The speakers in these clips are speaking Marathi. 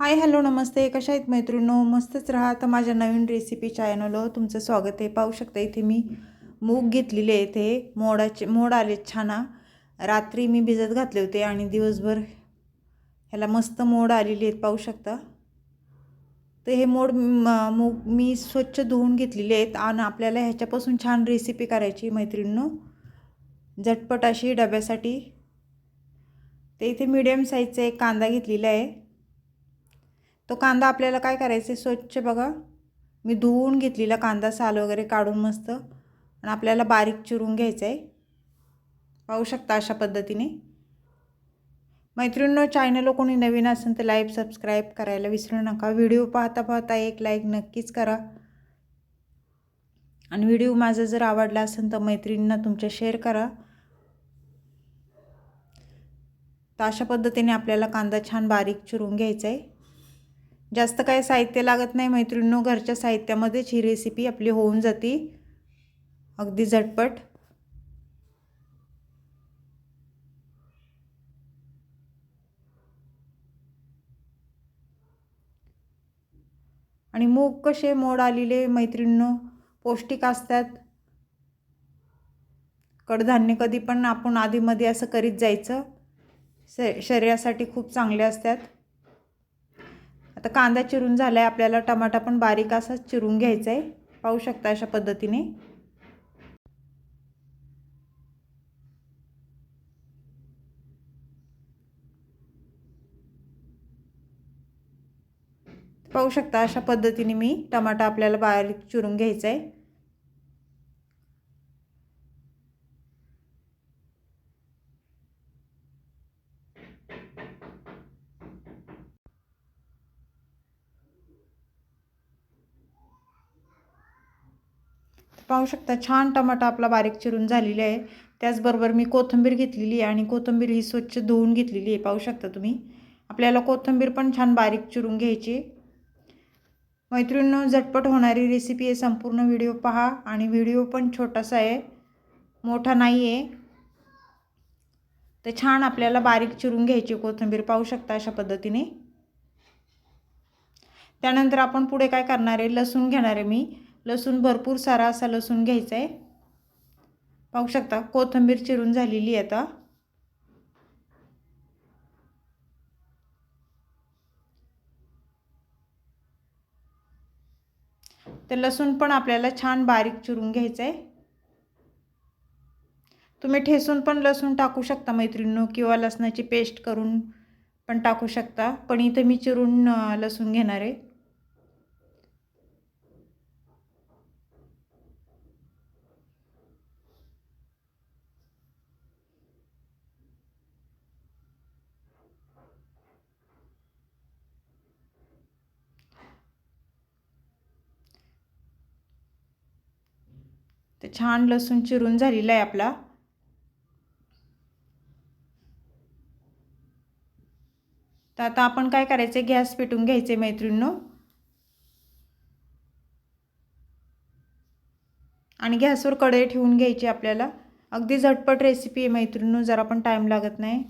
हाय हॅलो नमस्ते. कशा आहेत मैत्रिणो? मस्तच राहा. तर माझ्या नवीन रेसिपी चॅनलवर तुमचं स्वागत आहे. पाहू शकता इथे मी मूग घेतलेले आहे इथे मोडाचे मोड आले छान. रात्री मी भिजत घातले होते आणि दिवसभर ह्याला मस्त मोड आलेली आहेत. पाहू शकता. तर हे मोड मूग मी स्वच्छ धुवून घेतलेले आहेत आणि आपल्याला ह्याच्यापासून छान रेसिपी करायची मैत्रिणींनो झटपट अशी डब्यासाठी. ते इथे मीडियम साईजचा एक कांदा घेतलेला आहे. तो कांदा आपल्याला काय करायचं आहे स्वच्छ बघा. मी धुवून घेतलेला कांदा साल वगैरे काढून मस्त. आणि आपल्याला बारीक चिरून घ्यायचं आहे पाहू शकता अशा पद्धतीने. मैत्रिणींनो चॅनल कोणी नवीन असेल तर लाईक सबस्क्राईब करायला विसरू नका. व्हिडिओ पाहता पाहता एक लाईक नक्कीच करा. आणि व्हिडिओ माझा जर आवडला असेल तर मैत्रिणींना तुमच्या शेअर करा. तर अशा पद्धतीने आपल्याला कांदा छान बारीक चिरून घ्यायचा आहे जास्त काय साहित्य लागत नाही मैत्रिणींनो घरच्या साहित्यामध्येच ही रेसिपी आपली होऊन जाते. अगदी झटपट. आणि मूग कसे मोड आलेले मैत्रिणींनो पौष्टिक असतात. कडधान्य कधी पण आपण आधीमध्ये असं करीत जायचं. श शरीरासाठी खूप चांगले असतात. आता कांदा चिरून झाला आहे आपल्याला टमाटा पण बारीक असाच चिरून घ्यायचा आहे पाहू शकता अशा पद्धतीने. पाहू शकता अशा पद्धतीने मी टमाटा आपल्याला बारीक चिरून घ्यायचा आहे पाहू शकता छान टमाटा आपला बारीक चिरून झालेला आहे त्याचबरोबर मी कोथिंबीर घेतलेली आहे आणि कोथिंबीर ही स्वच्छ धुवून घेतलेली आहे. पाहू शकता तुम्ही. आपल्याला कोथिंबीर पण छान बारीक चिरून घ्यायची मैत्रिणींनो झटपट होणारी रेसिपी आहे. संपूर्ण व्हिडिओ पहा आणि व्हिडिओ पण छोटासा आहे. मोठा नाही आहे. तर छान आपल्याला बारीक चिरून घ्यायची कोथिंबीर. पाहू शकता अशा पद्धतीने. त्यानंतर आपण पुढे काय करणार आहे? लसूण घेणार आहे मी. लसूण भरपूर सारा असा लसूण घ्यायचा आहे पाहू शकता कोथिंबीर चिरून झालेली आहे आता. तर लसूण पण आपल्याला छान बारीक चिरून घ्यायचं आहे तुम्ही ठेसून पण लसूण टाकू शकता मैत्रिणीनो किंवा लसणाची पेस्ट करून पण टाकू शकता. पण इथं मी चिरून लसूण घेणार. आहे तर छान लसूण चिरून झालेला आहे आपला. तर आता आपण काय करायचं? गॅस पेटून घ्यायचे मैत्रिणींनो. आणि गॅसवर कढई ठेवून घ्यायची आपल्याला. अगदी झटपट रेसिपी आहे मैत्रिणींनो जरा पण टाईम लागत नाही.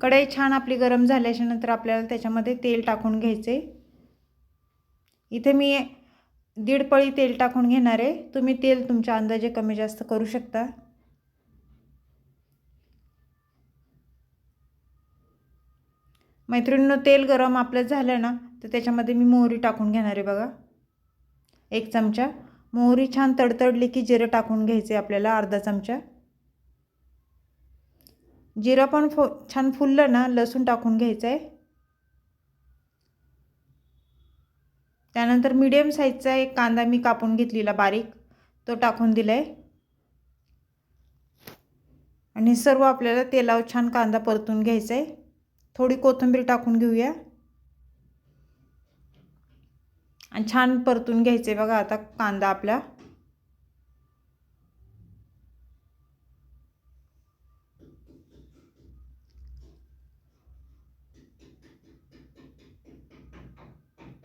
कढई छान आपली गरम झाल्याच्यानंतर आपल्याला त्याच्यामध्ये तेल टाकून घ्यायचे इथे मी दीड पळी तेल टाकून घेणार आहे. तुम्ही तेल तुमच्या अंदाजे कमी जास्त करू शकता. मैत्रिणीनं तेल गरम आपलं झालं ना तर त्याच्यामध्ये मी मोहरी टाकून घेणार आहे बघा. एक चमचा. मोहरी छान तडतडली की जिरं टाकून घ्यायचे आपल्याला अर्धा चमचा. जिरं पण फो छान फुललं ना लसूण टाकून घ्यायचं आहे त्यानंतर मीडियम साईजचा एक कांदा मी कापून घेतलेला बारीक. तो टाकून दिला आहे आणि सर्व आपल्याला तेलावर छान कांदा परतून घ्यायचा आहे थोडी कोथिंबीर टाकून घेऊया. आणि छान परतून घ्यायचं आहे बघा आता कांदा आपला.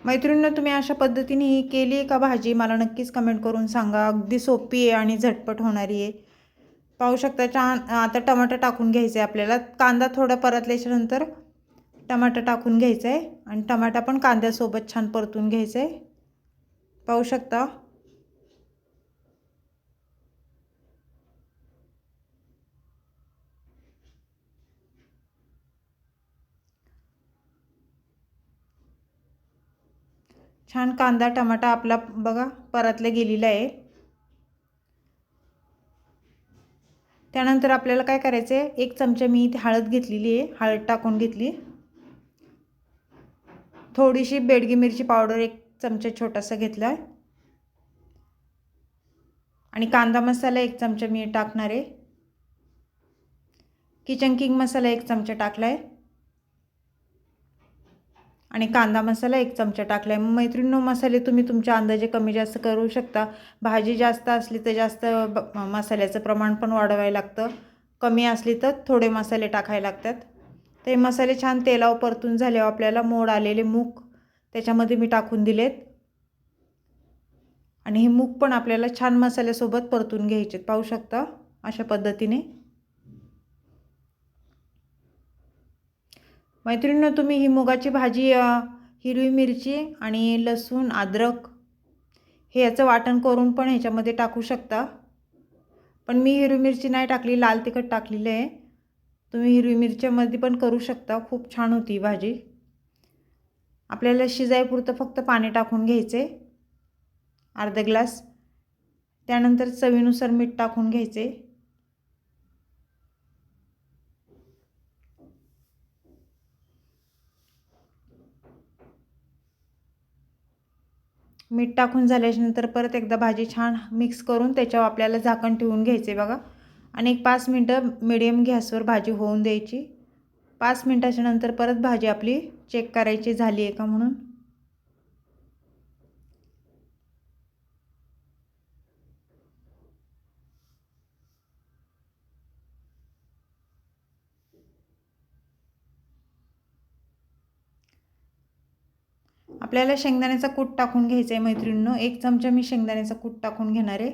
मैत्रिणीनं तुम्ही अशा पद्धतीने ही केली आहे का भाजी? मला नक्कीच कमेंट करून सांगा. अगदी सोपी आहे आणि झटपट होणारी आहे. पाहू शकता छान आता टमाटर टाकून घ्यायचं आहे आपल्याला. कांदा थोडा परतल्याच्या नंतर टमाटा टाकून घ्यायचं आहे आणि टमाटा पण कांद्यासोबत छान परतून घ्यायचं आहे पाहू शकता. छान कांदा टमाटा आपला बघा परतला गेलेला आहे. त्यानंतर आपल्याला काय करायचं आहे एक चमचा मी इथे हळद घेतलेली आहे. हळद टाकून घेतली. थोडीशी बेडगी मिरची पावडर एक चमचा छोटासा घेतला आहे आणि कांदा मसाला एक चमचा मी टाकणार आहे. किचन किंग मसाला एक चमचा टाकला आहे आणि कांदा मसाला एक चमचा टाकला आहे मैत्रिणीनो मसाले तुम्ही तुमच्या अंदाजे कमी जास्त करू शकता. भाजी जास्त असली तर जास्त ब मसाल्याचं प्रमाण पण वाढवायला लागतं. कमी असली तर थोडे मसाले टाकायला लागतात. ते मसाले छान तेलावर परतून झाल्यावर आपल्याला मोड आलेले मूग त्याच्यामध्ये मी टाकून दिलेत. आणि हे मूग पण आपल्याला छान मसाल्यासोबत परतून घ्यायचे पाहू शकता अशा पद्धतीने. मैत्रिणींनो तुम्ही ही मुगाची भाजी हिरवी मिरची आणि लसूण अद्रक हे याचं वाटण करून पण ह्याच्यामध्ये टाकू शकता. पण मी हिरवी मिरची नाही टाकली लाल तिखट टाकलेलं आहे. तुम्ही हिरवी मिरच्यामध्ये पण करू शकता खूप छान होती भाजी. आपल्याला शिजायपुरतं फक्त पाणी टाकून घ्यायचे अर्धा ग्लास. त्यानंतर चवीनुसार मीठ टाकून घ्यायचे. मीठ टाकून झाल्याच्यानंतर परत एकदा भाजी छान मिक्स करून त्याच्यावर आपल्याला झाकण ठेवून घ्यायचे बघा. आणि एक पाच मिनटं मिडियम गॅसवर भाजी होऊन द्यायची. पाच मिनटाच्या नंतर परत भाजी आपली चेक करायची झाली आहे का म्हणून. आपल्याला शेंगदाण्याचा कूट टाकून घ्यायचा आहे मैत्रिणींनो. एक चमचा मी शेंगदाण्याचा कूट टाकून घेणार आहे.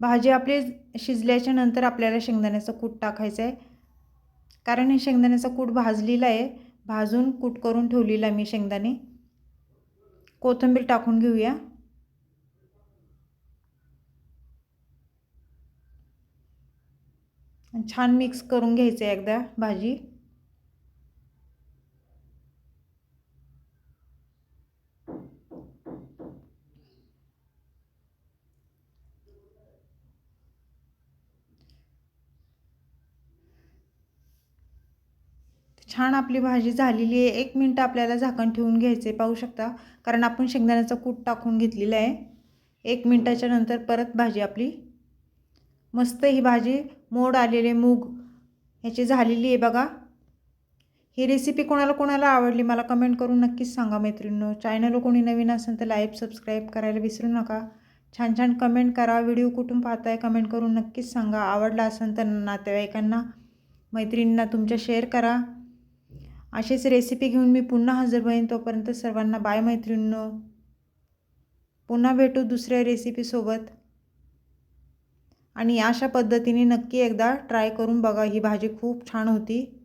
भाजी आपली शिजल्याच्या नंतर आपल्याला शेंगदाण्याचा कूट टाकायचा आहे. कारण हे शेंगदाण्याचा कूट भाजलेला आहे. भाजून कूट करून ठेवलेला मी शेंगदाणे. कोथिंबीर टाकून घेऊया. छान मिक्स करून घ्यायचं आहे एकदा भाजी. छान आपली भाजी झालेली आहे. एक मिनटं आपल्याला झाकण ठेवून घ्यायचे पाहू शकता. कारण आपण शेंगदाण्याचा कूट टाकून घेतलेला आहे. एक मिनटाच्या नंतर परत भाजी आपली मस्त ही भाजी मोड आलेले मूग ह्याची झालेली आहे बघा. ही रेसिपी कोणाला कोणाला आवडली मला कमेंट करून नक्कीच सांगा मैत्रिणींनो. चॅनल कोणी नवीन असेल तर लाईक सबस्क्राईब करायला विसरू नका. छान छान कमेंट करा. व्हिडिओ कुठून पाहताय कमेंट करून नक्कीच सांगा. आवडला असेल तर नातेवाईकांना मैत्रिणींना तुमच्या शेअर करा. अशीच रेसिपी घेऊन मी पुन्हा हजर होईन तोपर्यंत सर्वांना बाय मैत्रिणींनो. पुन्हा भेटू दुसऱ्या रेसिपीसोबत आणि अशा पद्धतीने नक्की एकदा ट्राय करून बघा ही भाजी खूप छान होती.